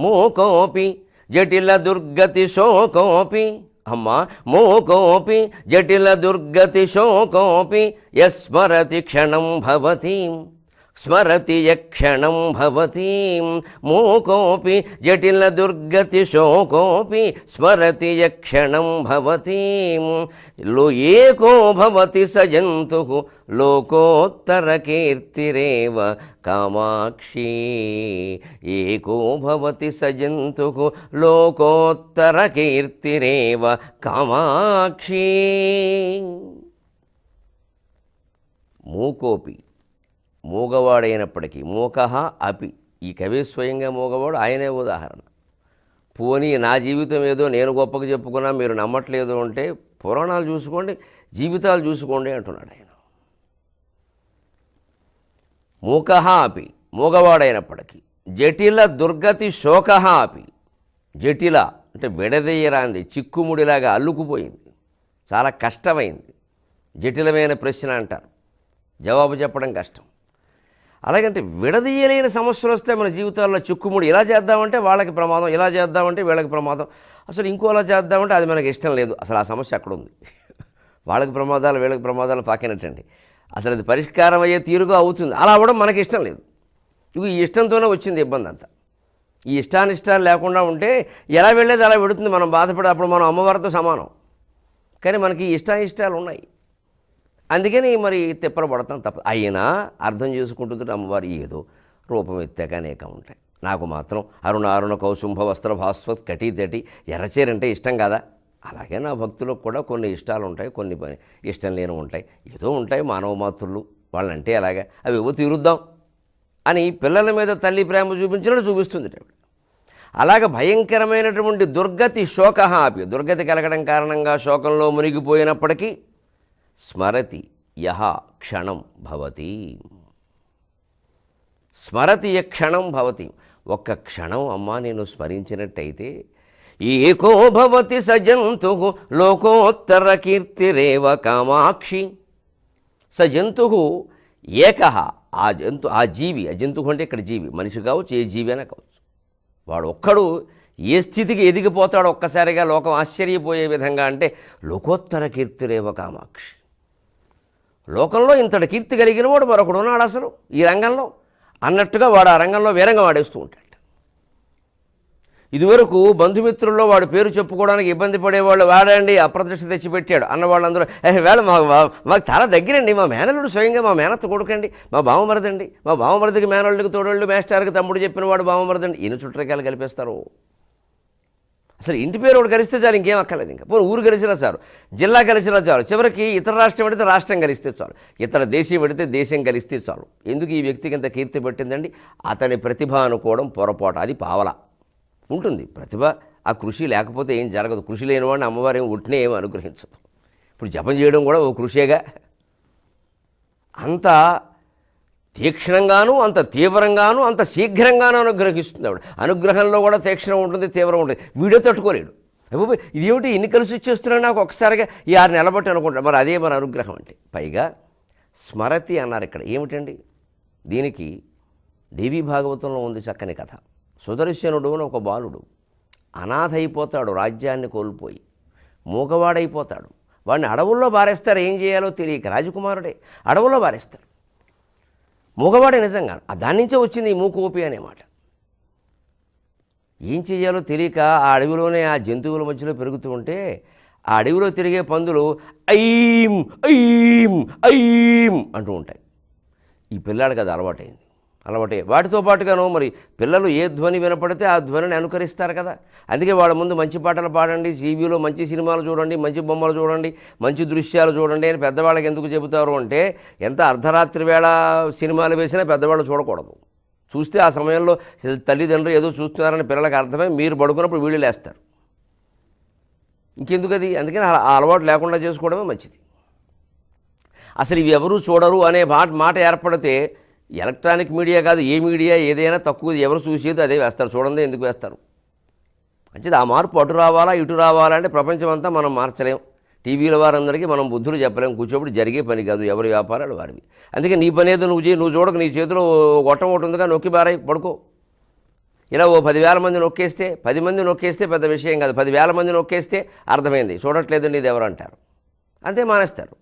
మూకోపి జటిల దుర్గతి శోకోపి. అమ్మా మూకోపి జటిల దుర్గతి శోకోపి. యస్మరతి క్షణం భవతి. స్మరతి యక్షణం భవతీం. మూకోపి జటిల దుర్గతి శోకోపి స్మరతి యక్షణం భవతీం. లో ఏకో భవతి స జంతు లోకోత్తర కీర్తిరేవ కామాక్షి. ఏకో భవతి స జంతు లోకోత్తర కీర్తిరేవ కామాక్షి. మూకోపి మూగవాడైనప్పటికీ మూకహ అపి. ఈ కవి స్వయంగా మూగవాడు ఆయనే ఉదాహరణ. పోనీ నా జీవితం ఏదో నేను గొప్పగా చెప్పుకున్నా మీరు నమ్మట్లేదు అంటే పురాణాలు చూసుకోండి జీవితాలు చూసుకోండి అంటున్నాడు ఆయన. మూకహ అపి మూగవాడైనప్పటికీ జటిల దుర్గతి శోకహ అపి. జటిల అంటే విడదీయరాంది చిక్కుముడిలాగా అల్లుకుపోయింది. చాలా కష్టమైంది. జటిలమైన ప్రశ్న అంటారు. జవాబు చెప్పడం కష్టం. అలాగంటే విడదీయలేని సమస్యలు వస్తే మన జీవితాల్లో చిక్కుముడి ఇలా చేద్దామంటే వాళ్ళకి ప్రమాదం ఇలా చేద్దామంటే వీళ్ళకి ప్రమాదం. అసలు ఇంకోలా చేద్దామంటే అది మనకి ఇష్టం లేదు. అసలు ఆ సమస్య అక్కడ ఉంది. వాళ్ళకి ప్రమాదాలు వీళ్ళకి ప్రమాదాలు పాకినట్టండి. అసలు అది పరిష్కారం అయ్యే తీరుగా అవుతుంది. అలా అవ్వడం మనకి ఇష్టం లేదు. ఇవి ఈ ఇష్టంతోనే వచ్చింది ఇబ్బంది అంతా ఈ ఇష్టానిష్టాలు లేకుండా ఉంటే ఎలా వెళ్ళేది అలా వెడుతుంది. మనం బాధపడే అప్పుడు మనం అమ్మవారితో సమానం. కానీ మనకి ఇష్టాయిష్టాలు ఉన్నాయి. అందుకని మరి తిప్పలు పడతాం తప్ప అయినా అర్థం చేసుకుంటుంది అమ్మవారు ఏదో రూపం ఎత్తాక అనేక ఉంటాయి. నాకు మాత్రం అరుణ అరుణ కౌసుంభ వస్త్ర భాస్వత్ కటి తటి ఎర్రచీరంటే ఇష్టం కదా? అలాగే నా భక్తులకు కూడా కొన్ని ఇష్టాలు ఉంటాయి కొన్ని పని ఇష్టం లేని ఉంటాయి. ఏదో ఉంటాయి మానవ మాతృలు. వాళ్ళంటే అలాగా అవి ఏవో తీరుద్దాం అని పిల్లల మీద తల్లి ప్రేమ చూపించినట్టు చూపిస్తుంది ఆవిడ అలాగ భయంకరమైనటువంటి దుర్గతి శోక ఆపి దుర్గతి కలగడం కారణంగా శోకంలో మునిగిపోయినప్పటికీ స్మరతి యహ క్షణం భవతి. స్మరతి య క్షణం భవతి. ఒక్క క్షణం అమ్మా నేను స్మరించినట్టయితే ఏకో భవతి సజంతు లోకోత్తర కీర్తిరేవ కామాక్షి. స ఏక ఆ జంతు ఆ జీవి ఆ జంతువు అంటే ఇక్కడ జీవి మనిషి కావచ్చు ఏ జీవి అయినా కావచ్చు. వాడు ఒక్కడు ఏ స్థితికి ఎదిగిపోతాడో ఒక్కసారిగా లోకం ఆశ్చర్యపోయే విధంగా అంటే లోకోత్తర కీర్తిరేవ కామాక్షి. లోకంలో ఇంతటి కీర్తి కలిగిన వాడు మరొకడు ఉన్నాడు అసలు ఈ రంగంలో. అన్నట్టుగా వాడు ఆ రంగంలో వేరంగా వాడేస్తూ ఉంటాడు. ఇదివరకు బంధుమిత్రుల్లో వాడు పేరు చెప్పుకోవడానికి ఇబ్బంది పడేవాళ్ళు వాడండి అప్రతిష్ట తెచ్చిపెట్టాడు అన్న వాళ్ళందరూ వేళ మా మాకు చాలా దగ్గరండి మా మేనల్లుడు స్వయంగా మా మేనత్త కొడుకండి మా బావమరదండి మా బావమరదికి మేనల్లుడికి తోడళ్ళు మేస్టార్కి తమ్ముడు చెప్పిన వాడు బావమరదండి ఈయన చుట్టరకాయలు కలిపేస్తారు. అసలు ఇంటి పేరు ఒకటి గరిస్తే చాలు ఇంకేం అక్కర్లేదు ఇంకా. పోనీ ఊరు కలిసినా చాలు జిల్లా కలిసినా చాలు చివరికి ఇతర రాష్ట్రం పెడితే రాష్ట్రం గలిస్తే చాలు ఇతర దేశం పెడితే దేశం గలిస్తే చాలు. ఎందుకు ఈ వ్యక్తికి ఇంత కీర్తి పెట్టిందండి? అతని ప్రతిభ అనుకోవడం పొరపాటు అది పావల. ఉంటుంది ప్రతిభ ఆ కృషి లేకపోతే ఏం జరగదు. కృషి లేని వాడిని అమ్మవారు ఏం ఉట్టినే ఏమి అనుగ్రహించదు. ఇప్పుడు జపం చేయడం కూడా ఓ కృషేగా. అంత తీక్షణంగాను అంత తీవ్రంగాను అంత శీఘ్రంగాను అనుగ్రహిస్తుంది ఆవిడ. అనుగ్రహంలో కూడా తీక్షణం ఉంటుంది తీవ్రం ఉంటుంది. వీడియో తట్టుకోలేడు. అబ్బో ఇదేమిటి ఎన్ని కలిసి వచ్చేస్తున్నాడు నాకు ఒకసారిగా? ఈ ఆరు నిలబట్టి అనుకుంటా మరి అదే మన అనుగ్రహం అంటే. పైగా స్మరతి అన్నారు ఇక్కడ. ఏమిటండి? దీనికి దేవీ భాగవతంలో ఉంది చక్కని కథ. సుదర్శనుడు అని ఒక బాలుడు అనాథ అయిపోతాడు రాజ్యాన్ని కోల్పోయి. మూగవాడైపోతాడు. వాడిని అడవుల్లో బారేస్తారు ఏం చేయాలో తెలియక రాజకుమారుడే. అడవుల్లో బారేస్తారు మగవాడే నిజంగా ఆ దాని నుంచే వచ్చింది ఈ మూకోపి అనే మాట. ఏం చేయాలో తెలియక ఆ అడవిలోనే ఆ జంతువుల మధ్యలో పెరుగుతూ ఉంటే ఆ అడవిలో తిరిగే పందులు ఐం ఐం ఐం అంటూ ఉంటాయి. ఈ పిల్లాడికి అది అలవాటైంది. అలవాటే. వాటితో పాటుగాను మరి పిల్లలు ఏ ధ్వని వినపడితే ఆ ధ్వనిని అనుకరిస్తారు కదా. అందుకే వాళ్ళ ముందు మంచి పాటలు పాడండి టీవీలో మంచి సినిమాలు చూడండి మంచి బొమ్మలు చూడండి మంచి దృశ్యాలు చూడండి అని పెద్దవాళ్ళకి ఎందుకు చెబుతారు అంటే ఎంత అర్ధరాత్రి వేళ సినిమాలు వేసినా పెద్దవాళ్ళు చూడకూడదు. చూస్తే ఆ సమయంలో తల్లిదండ్రులు ఏదో చూస్తున్నారని పిల్లలకు అర్థమై మీరు పడుకున్నప్పుడు వీళ్ళు లేస్తారు. ఇంకెందుకు అది అందుకని ఆ అలవాటు లేకుండా చేసుకోవడమే మంచిది. అసలు ఇవి ఎవరు చూడరు అనే మాట మాట ఏర్పడితే ఎలక్ట్రానిక్ మీడియా కాదు ఏ మీడియా ఏదైనా తక్కువ ఎవరు చూసేదో అదే వేస్తారు. చూడండి ఎందుకు వేస్తారు. మంచిది ఆ మార్పు అటు రావాలా ఇటు రావాలా అంటే ప్రపంచం అంతా మనం మార్చలేం. టీవీల వారందరికీ మనం బుద్ధులు చెప్పలేం. కూర్చోబడి జరిగే పని కాదు ఎవరి వ్యాపారాలు వారివి అందుకే నీ పని ఏదో నువ్వు చేయి నువ్వు చూడక నీ చేతిలో గొట్టం ఒకటి ఉందిగా నొక్కి బారాయి పడుకో. ఇలా ఓ పదివేల మంది నొక్కేస్తే పది మంది నొక్కేస్తే పెద్ద విషయం కాదు. పదివేల మంది నొక్కేస్తే అర్థమైంది. చూడట్లేదు నీది ఎవరు అంటారు అంతే మానేస్తారు.